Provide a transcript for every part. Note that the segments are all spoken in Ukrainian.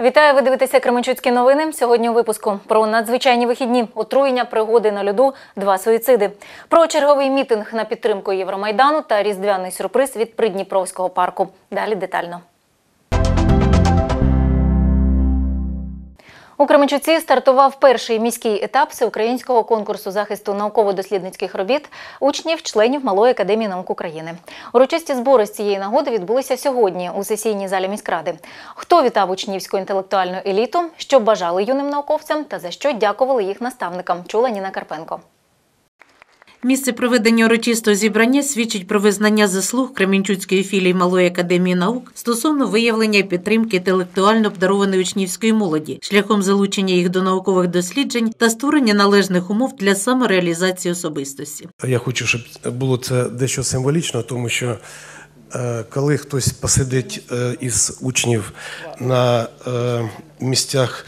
Вітаю, ви дивитеся Кременчуцькі новини. Сьогодні у випуску про надзвичайні вихідні, отруєння, пригоди на льоду, два суїциди. Про черговий мітинг на підтримку Євромайдану та різдвяний сюрприз від Придніпровського парку. Далі детально. У Кременчуці стартував перший міський етап всеукраїнського конкурсу захисту науково-дослідницьких робіт учнів, членів Малої академії наук України. Урочисті збори з цієї нагоди відбулися сьогодні у сесійній залі міськради. Хто вітав учнівську інтелектуальну еліту, що бажали юним науковцям та за що дякували їх наставникам, чула Ніна Карпенко. Місце проведення урочистого зібрання свідчить про визнання заслуг Кремінчуцької філії Малої академії наук стосовно виявлення і підтримки інтелектуально обдарованої учнівської молоді шляхом залучення їх до наукових досліджень та створення належних умов для самореалізації особистості. Я хочу, щоб було це дещо символічно, тому що е, коли хтось посидить е, із учнів на е, місцях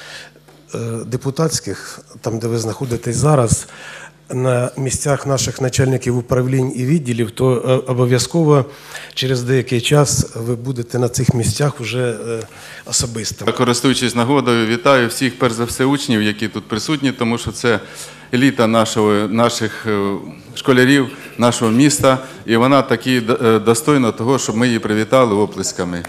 депутатських, там де ви знаходитесь зараз, на місцях наших начальників управлінь і відділів, то е, обов'язково через деякий час ви будете на цих місцях вже особисто. Користуючись нагодою, вітаю всіх, перш за все, учнів, які тут присутні, тому що це еліта нашого, наших е, школярів, нашого міста, і вона таки е, достойна того, щоб ми її привітали оплесками.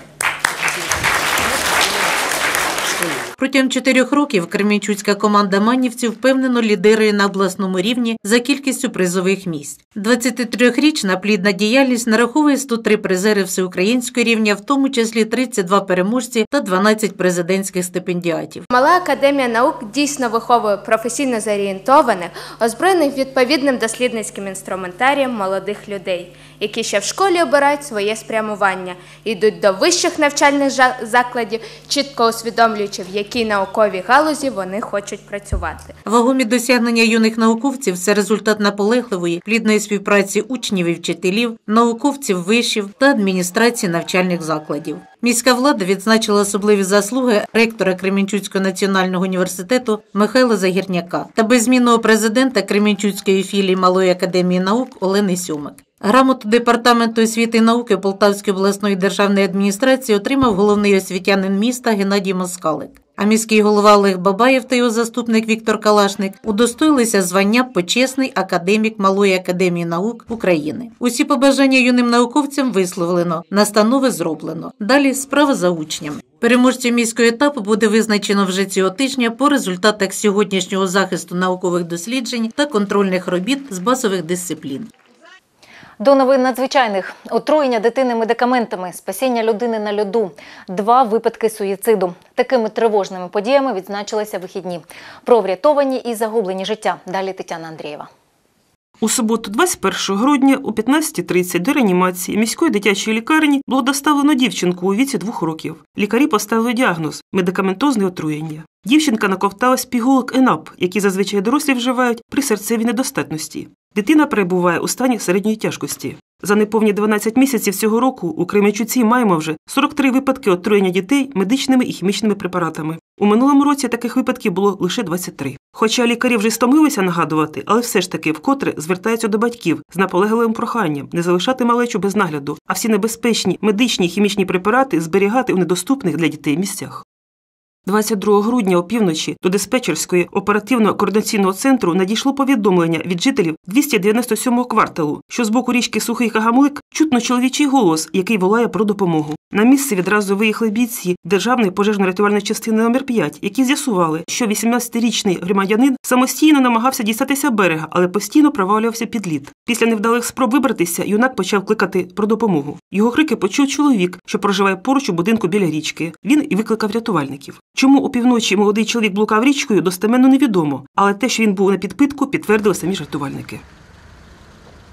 Протягом чотирьох років Кремінчуцька команда манівців впевнено лідирує на обласному рівні за кількістю призових місць. 23-річна плідна діяльність нараховує 103 призери всеукраїнського рівня, в тому числі 32 переможці та 12 президентських стипендіатів. Мала академія наук дійсно виховує професійно зорієнтованих, озброєних відповідним дослідницьким інструментарієм молодих людей, які ще в школі обирають своє спрямування, йдуть до вищих навчальних закладів, чітко усвідомлюючи, в якій науковій галузі вони хочуть працювати. Вагомі досягнення юних науковців це результат наполегливої плідної співпраці учнів і вчителів, науковців вишів та адміністрації навчальних закладів. Міська влада відзначила особливі заслуги ректора Кремінчуцького національного університету Михайла Загірняка та беззмінного президента Кремінчуцької філії Малої академії наук Олени Сьомик. Грамоту департаменту освіти і науки Полтавської обласної державної адміністрації отримав головний освітянин міста Геннадій Москалик. А міський голова Олег Бабаєв та його заступник Віктор Калашник удостоїлися звання почесний академік Малої академії наук України. Усі побажання юним науковцям висловлено, настанови зроблено. Далі справа за учнями. Переможців міського етапу буде визначено вже цього тижня по результатах сьогоднішнього захисту наукових досліджень та контрольних робіт з базових дисциплін. До новин надзвичайних отруєння дитини медикаментами, спасіння людини на льоду, два випадки суїциду. Такими тривожними подіями відзначилися вихідні. Про врятовані і загублені життя. Далі Тетяна Андрієва. У суботу, 21 грудня, о 15.30 до реанімації міської дитячої лікарні було доставлено дівчинку у віці двох років. Лікарі поставили діагноз медикаментозне отруєння. Дівчинка наковталась пігулок ЕНАП, які зазвичай дорослі вживають при серцевій недостатності. Дитина перебуває у стані середньої тяжкості. За неповні 12 місяців цього року у Кременчуці маємо вже 43 випадки отруєння дітей медичними і хімічними препаратами. У минулому році таких випадків було лише 23. Хоча лікарі вже стомилися нагадувати, але все ж таки вкотре звертаються до батьків з наполегливим проханням не залишати малечу без нагляду, а всі небезпечні медичні і хімічні препарати зберігати у недоступних для дітей місцях. 22 грудня опівночі до диспетчерської оперативно-координаційного центру надійшло повідомлення від жителів 297-го кварталу, що з боку річки Сухий Кагамлик чутно чоловічий голос, який волає про допомогу. На місце відразу виїхали бійці Державної пожежно-рятувальної частини номер 5 які з'ясували, що 18-річний громадянин самостійно намагався дістатися берега, але постійно провалювався під лід. Після невдалих спроб вибратися, юнак почав кликати про допомогу. Його крики почув чоловік, що проживає поруч у будинку біля річки. Він і викликав рятувальників. Чому опівночі молодий чоловік блукав річкою, достеменно невідомо, але те, що він був на підпитку, підтвердили самі ж рятувальники.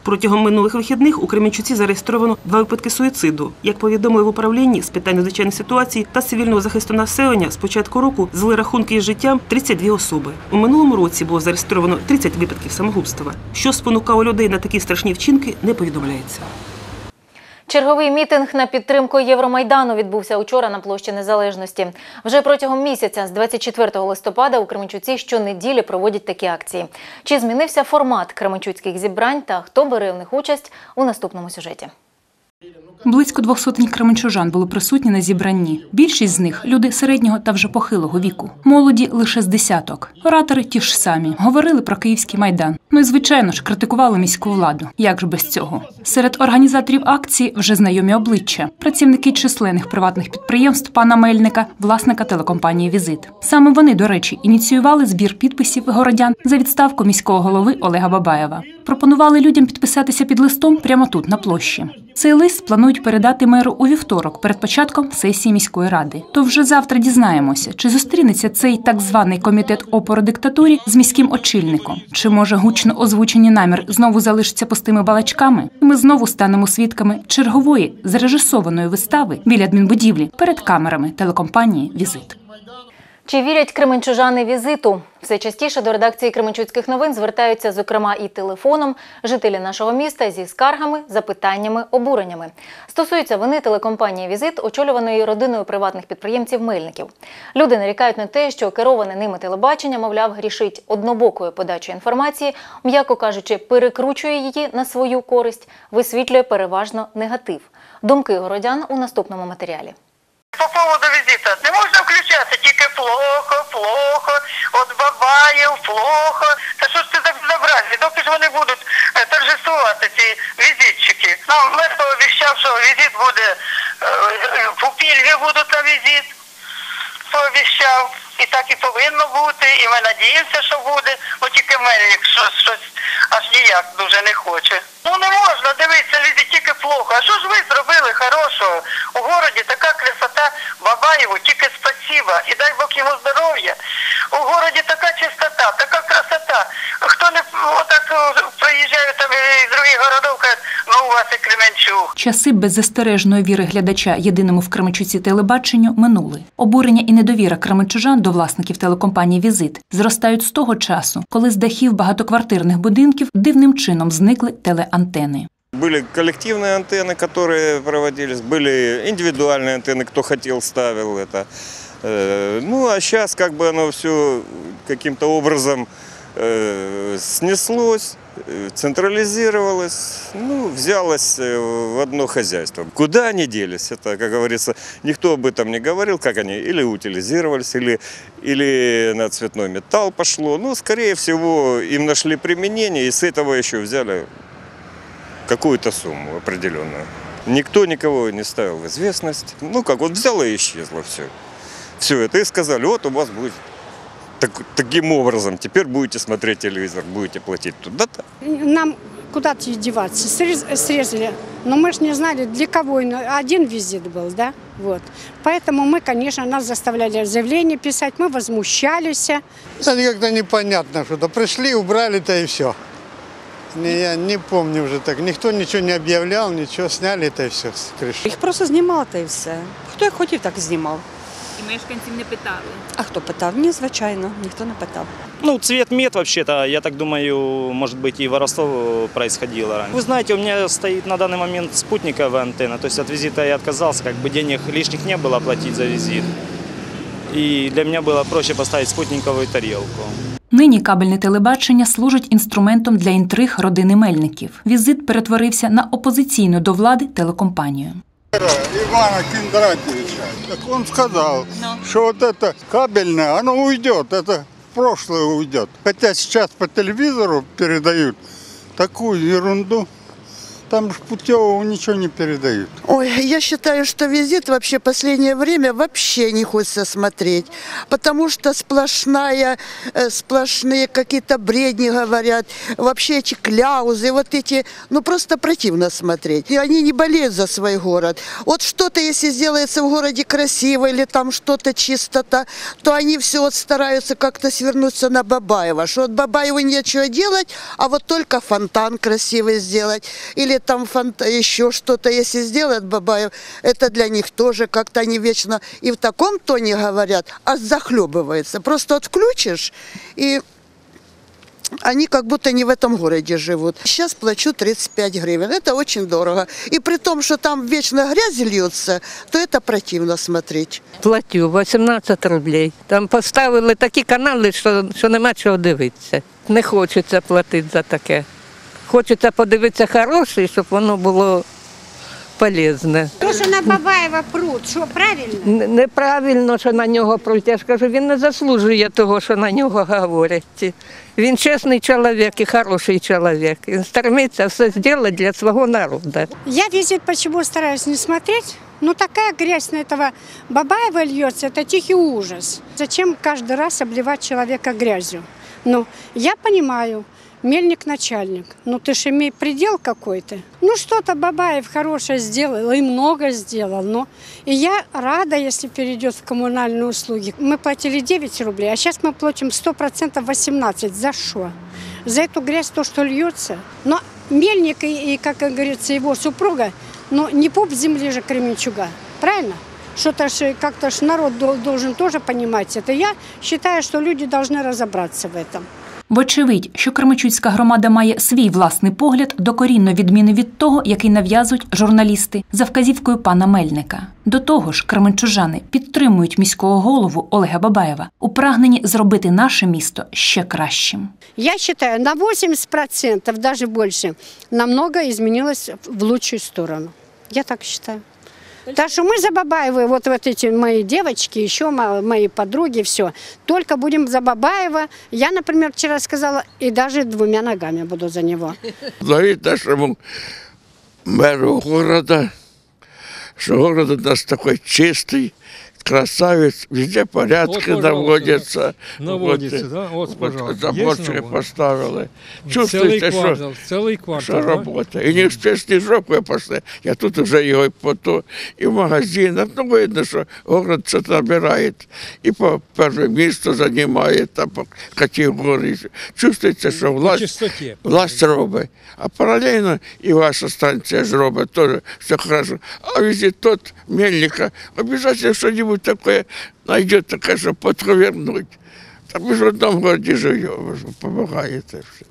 Протягом минулих вихідних у Кременчуці зареєстровано два випадки суїциду. Як повідомили в управлінні з питань надзвичайної ситуації та цивільного захисту населення, з початку року зли рахунки із життям 32 особи. У минулому році було зареєстровано 30 випадків самогубства. Що спонукало людей на такі страшні вчинки, не повідомляється. Черговий мітинг на підтримку Євромайдану відбувся учора на площі Незалежності. Вже протягом місяця, з 24 листопада, у Кременчуці щонеділі проводять такі акції. Чи змінився формат кременчуцьких зібрань та хто бере в них участь у наступному сюжеті? Близько двох сотень кременчужан були присутні на зібранні. Більшість з них люди середнього та вже похилого віку. Молоді лише з десяток. Оратори ті ж самі говорили про київський майдан. Ну і звичайно ж критикували міську владу. Як ж без цього? Серед організаторів акції вже знайомі обличчя, працівники численних приватних підприємств пана Мельника, власника телекомпанії Візит. Саме вони, до речі, ініціювали збір підписів городян за відставку міського голови Олега Бабаєва. Пропонували людям підписатися під листом прямо тут, на площі. Цей лист планують передати меру у вівторок перед початком сесії міської ради. То вже завтра дізнаємося, чи зустрінеться цей так званий комітет опору диктатурі з міським очільником, чи може гучно озвучені намір знову залишиться пустими балачками. Ми знову станемо свідками чергової зрежисованої вистави біля адмінбудівлі перед камерами телекомпанії Візит. Чи вірять кременчужани візиту? Все частіше до редакції Кременчуцьких новин звертаються, зокрема, і телефоном жителі нашого міста зі скаргами, запитаннями, обуреннями. Стосується вони телекомпанії Візит, очолюваної родиною приватних підприємців Мельників. Люди нарікають на те, що кероване ними телебачення, мовляв, грішить однобокою подачою інформації, м'яко кажучи, перекручує її на свою користь, висвітлює переважно негатив. Думки городян у наступному матеріалі. По поводу визита. Не можна включати тільки плохо, плохо, от Бабаєв, плохо. Та що ж це за безобразие? Доки ж вони будуть е, торжествувати ці візитчики. Нам мер пообіцяв, що візит буде, е, пупільги будуть на візит. Пообіцяв. І так і повинно бути, і ми надіємося, що буде, бо тільки мельник щось, щось аж ніяк дуже не хоче. Ну не можна дивитися візит тільки плохо. А що ж ви зробили хорошого? У городі така красота Бабаєву, тільки спасіба. І дай Бог йому здоров'я. У городі така чистота, така красота. Хто не отак о, проїжджає там із других городов, кажуть, ну у вас і Кременчук. Часи беззастережної віри глядача єдиному в Кременчуці телебаченню минули. Обурення і недовіра кременчужан до власників телекомпанії Візит зростають з того часу, коли з дахів багатоквартирних будинків дивним чином зникли телеантени. Были коллективные антенны, которые проводились, были индивидуальные антенны, кто хотел, ставил это. Э, Ну, а сейчас как бы оно все каким-то образом э, снеслось, э, централизировалось, ну, взялось в одно хозяйство. Куда они делись? Это, как говорится, никто об этом не говорил, как они или утилизировались, или, или на цветной металл пошло. Ну, скорее всего, им нашли применение, и с этого еще взяли какую-то сумму определенную. Никто никого не ставил в известность. Ну как, вот взяло и исчезло все. Все это и сказали, вот у вас будет так- таким образом, теперь будете смотреть телевизор, будете платить туда-то. Нам куда-то деваться. Срез- срезали. Но мы же не знали, для кого. Один визит был, да? Вот. Поэтому мы, конечно, нас заставляли заявление писать. Мы возмущались. Это как-то непонятно что-то. Пришли, убрали-то и все. Не, я не помню уже так. Никто ничего не объявлял, ничего. Сняли это и все с крыши. Їх просто знімали та й все. Хто як хотів, так і знімав. І мешканців не питали. А хто питав? Ні, звичайно, ніхто не питав. Ну, цвет мед вообще-то, я так думаю, может быть, и воровство происходило раньше. Вы знаете, у меня стоит на данный момент спутниковая антенна, то есть от визита я отказался, как бы денег лишних не было платить за визит. И для меня было проще поставить спутниковую тарелку. Нині кабельне телебачення служить інструментом для інтриг родини Мельників. Візит перетворився на опозиційну до влади телекомпанію. Ивана Кіндратівича Так он сказал, что вот это кабельное, оно уйдет, это в прошлое уйдет. Хотя сейчас по телевизору передают такую ерунду. Там же путевого ничего не передают. Ой, я считаю, что визит вообще последнее время вообще не хочется смотреть, потому что сплошная, э, сплошные какие-то бредни говорят, вообще эти кляузы, вот эти, ну просто противно смотреть. И они не болеют за свой город. Вот что-то, если сделается в городе красиво или там что-то чистота, то они все вот стараются как-то свернуться на Бабаева, что вот Бабаеву нечего делать, а вот только фонтан красивый сделать, или там фонт... еще что-то, если сделает Бабаев, это для них тоже как-то они вечно и в таком тоне говорят, аж захлебывается. Просто вот включишь и они как будто не в этом городе живут. Сейчас плачу 35 гривен. Это очень дорого. И при том, что там вечно грязь льется, то это противно смотреть. Платю 18 рублей. Там поставили такі канали, що, що нема чого дивитися. Не хочеться платити за таке. Хочеться подивитися хороше, щоб воно було безполезне. То, що на Бабаєва пруд, що правильно? Н- Неправильно, що на нього пруть. Я ж кажу, він не заслужує того, що на нього говорять. Він чесний чоловік і хороший чоловік. Він стремиться все зробити для свого народу. Я визит почему стараюсь не смотреть. Ну, такая грязь на этого Бабаева льется, это тихий ужас. Зачем каждый раз обливать человека грязью? Ну, я понимаю, мельник начальник, ну ты ж имей предел какой-то. Ну, что-то Бабаев хорошее сделал и много сделал, но и я рада, если перейдет в коммунальные услуги. Мы платили 9 рублей, а сейчас мы платим 100% 18. За что? За эту грязь, то, что льется. Но мельник и, и как говорится, его супруга, ну, не пуп земли же Кременчуга, правильно? Что-то как-то народ дол- должен тоже понимать это. Я считаю, что люди должны разобраться в этом. Вочевидь, що Кременчуцька громада має свій власний погляд, докорінно відміни від того, який нав'язують журналісти за вказівкою пана Мельника. До того ж, кременчужани підтримують міського голову Олега Бабаєва у прагненні зробити наше місто ще кращим. Я считаю, на 80%, даже больше, намного изменилось в лучшую сторону. Я так считаю. Так что мы за Бабаева, вот, вот эти мои девочки, еще мо- мои подруги, все. Только будем за Бабаева. Я, например, вчера сказала, и даже двумя ногами буду за него. Благодарить нашему мэру города, что город у нас такой чистый, красавец, везде порядки Вот, пожалуйста, наводятся. наводится, Вот, да? Вот, пожалуйста. Заборчики Есть навод? поставили. Целый Чувствуете, квартал, что, целый квартал. что да? робота. І не встиг сніжок випасти. Я тут вже його і по то, і в магазинах. Ну, видно, що город це набирає. І по перше місто займає, там по категорії. Чувствується, що власть, чистоті. власть робить. А паралельно і ваша станція ж робить теж все хорошо. А везде тот мельника обязательно что-нибудь такое найдет, что щоб подковернуть. Так ми ж в одному городі живемо, ви ж допомагаєте. все.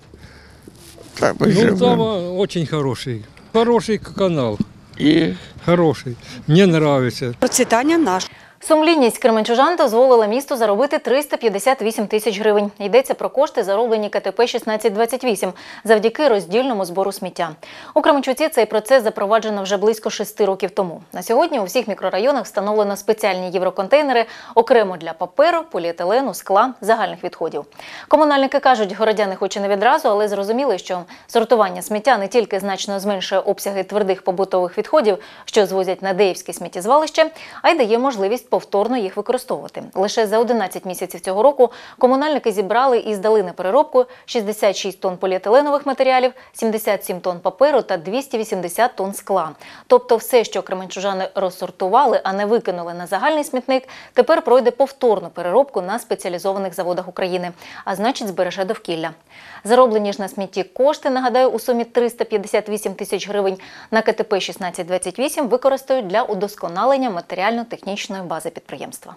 Так ми Ну, там очень хороший. Хороший канал. И? Хороший. Мне нравится. Процвітання наше. Сумлінність кременчужан дозволила місту заробити 358 тисяч гривень. Йдеться про кошти, зароблені КТП 1628 завдяки роздільному збору сміття. У Кременчуці цей процес запроваджено вже близько шести років тому. На сьогодні у всіх мікрорайонах встановлено спеціальні євроконтейнери окремо для паперу, поліетилену, скла, загальних відходів. Комунальники кажуть, городяни хоч і не відразу, але зрозуміли, що сортування сміття не тільки значно зменшує обсяги твердих побутових відходів, що звозять на Деївське сміттєзвалище, а й дає можливість повторно їх використовувати. Лише за 11 місяців цього року комунальники зібрали і здали на переробку 66 тонн поліетиленових матеріалів, 77 тонн паперу та 280 тонн скла. Тобто все, що кременчужани розсортували, а не викинули на загальний смітник, тепер пройде повторну переробку на спеціалізованих заводах України, а значить збереже довкілля. Зароблені ж на смітті кошти, нагадаю, у сумі 358 тисяч гривень на КТП 1628 використають для удосконалення матеріально-технічної бази підприємства.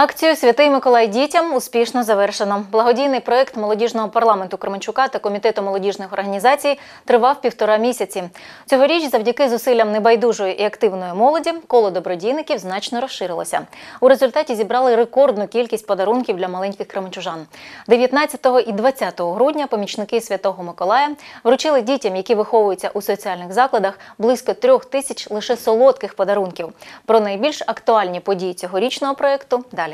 Акцію Святий Миколай дітям успішно завершено. Благодійний проект молодіжного парламенту Кременчука та комітету молодіжних організацій тривав півтора місяці. Цьогоріч, завдяки зусиллям небайдужої і активної молоді, коло добродійників значно розширилося. У результаті зібрали рекордну кількість подарунків для маленьких кременчужан. 19 і 20 грудня помічники Святого Миколая вручили дітям, які виховуються у соціальних закладах, близько трьох тисяч лише солодких подарунків. Про найбільш актуальні події цьогорічного проекту далі.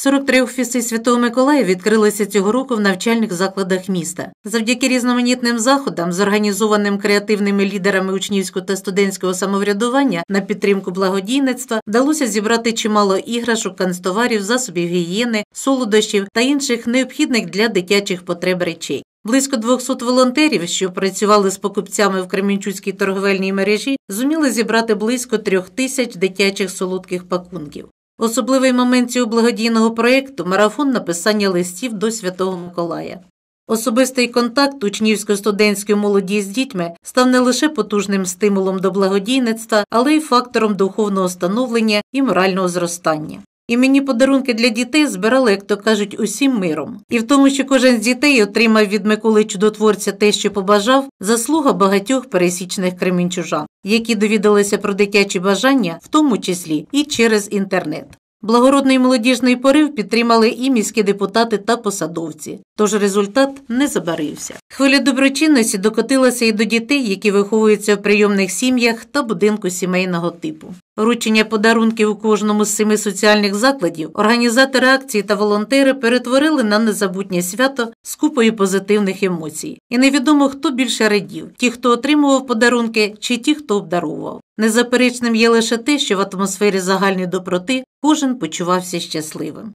43 офіси Святого Миколая відкрилися цього року в навчальних закладах міста. Завдяки різноманітним заходам, зорганізованим креативними лідерами учнівського та студентського самоврядування на підтримку благодійництва, вдалося зібрати чимало іграшок, канцтоварів, засобів гігієни, солодощів та інших необхідних для дитячих потреб речей. Близько 200 волонтерів, що працювали з покупцями в Кремінчуцькій торговельній мережі, зуміли зібрати близько трьох тисяч дитячих солодких пакунків. Особливий момент цього благодійного проєкту – марафон написання листів до Святого Миколая. Особистий контакт учнівсько-студентської молоді з дітьми став не лише потужним стимулом до благодійництва, але й фактором духовного становлення і морального зростання. Іменні подарунки для дітей збирали, як то кажуть, усім миром. І в тому, що кожен з дітей отримав від Миколи Чудотворця те, що побажав, заслуга багатьох пересічних кремінчужан, які довідалися про дитячі бажання, в тому числі і через інтернет. Благородний молодіжний порив підтримали і міські депутати та посадовці. Тож результат не забарився. Хвиля доброчинності докотилася і до дітей, які виховуються в прийомних сім'ях та будинку сімейного типу. Вручення подарунків у кожному з семи соціальних закладів організатори акції та волонтери перетворили на незабутнє свято з купою позитивних емоцій. І невідомо, хто більше радів: ті, хто отримував подарунки, чи ті, хто обдарував. Незаперечним є лише те, що в атмосфері загальної доброти кожен почувався щасливим.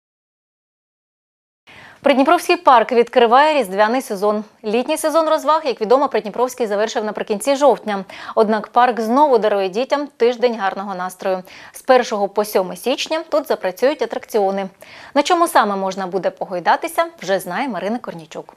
Придніпровський парк відкриває різдвяний сезон. Літній сезон розваг, як відомо, Придніпровський завершив наприкінці жовтня. Однак парк знову дарує дітям тиждень гарного настрою. З 1 по 7 січня тут запрацюють атракціони. На чому саме можна буде погойдатися, вже знає Марина Корнічук.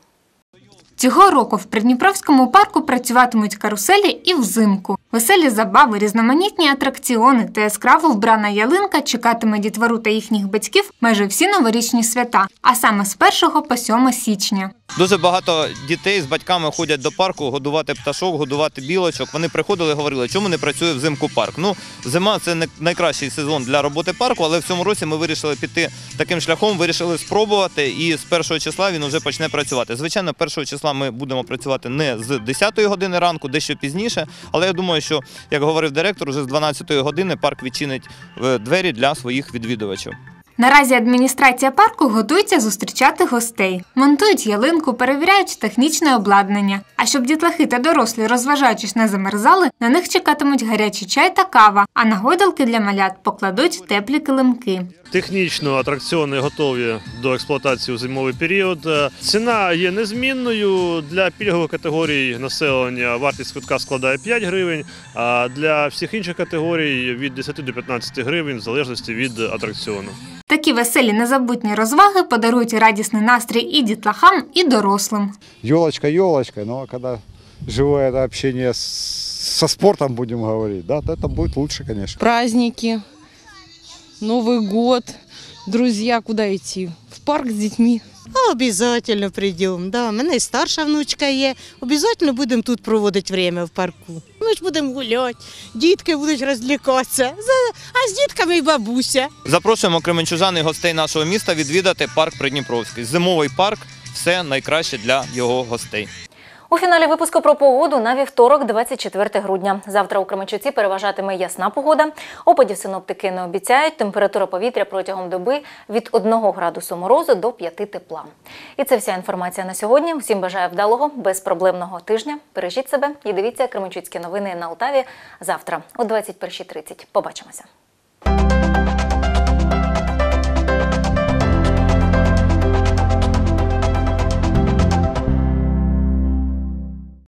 Цього року в Придніпровському парку працюватимуть каруселі і взимку. Веселі забави, різноманітні атракціони та яскраво вбрана ялинка чекатиме дітвору та їхніх батьків майже всі новорічні свята, а саме з 1 по 7 січня. Дуже багато дітей з батьками ходять до парку годувати пташок, годувати білочок. Вони приходили і говорили, чому не працює взимку парк. Ну, зима це найкращий сезон для роботи парку, але в цьому році ми вирішили піти таким шляхом, вирішили спробувати. І з першого числа він вже почне працювати. Звичайно, першого числа ми будемо працювати не з 10 години ранку, дещо пізніше. Але я думаю, що як говорив директор, вже з 12 години парк відчинить е, двері для своїх відвідувачів. Наразі адміністрація парку готується зустрічати гостей, монтують ялинку, перевіряють технічне обладнання. А щоб дітлахи та дорослі, розважаючись, не замерзали, на них чекатимуть гарячий чай та кава, а на гойдалки для малят покладуть теплі килимки. Технічно атракціони готові до експлуатації у зимовий період. Е, Ціна є незмінною. Для пільгових категорій населення вартість квитка складає 5 гривень, а для всіх інших категорій від 10 до 15 гривень в залежності від атракціону. Такі веселі незабутні розваги подарують радісний настрій і дітлахам, і дорослим. елочка елочкой, но когда живое это общение с, со спортом, будем говорить, да, то это будет лучше, конечно. праздники, Новый год, друзья, куда идти? В парк с детьми. Обязательно прийдемо. Да. У мене і старша внучка є. Обязательно будемо тут проводити время в парку. Ми ж будемо гуляти, дітки будуть розлікатися. А з дітками і бабуся. Запрошуємо кременчужан і гостей нашого міста відвідати парк Придніпровський. Зимовий парк все найкраще для його гостей. У фіналі випуску про погоду на вівторок, 24 грудня. Завтра у Кременчуці переважатиме ясна погода. Опадів синоптики не обіцяють. Температура повітря протягом доби від 1 градусу морозу до 5 тепла. І це вся інформація на сьогодні. Всім бажаю вдалого, безпроблемного тижня. Бережіть себе і дивіться Кременчуцькі новини на Алтаві завтра о 21.30. Побачимося.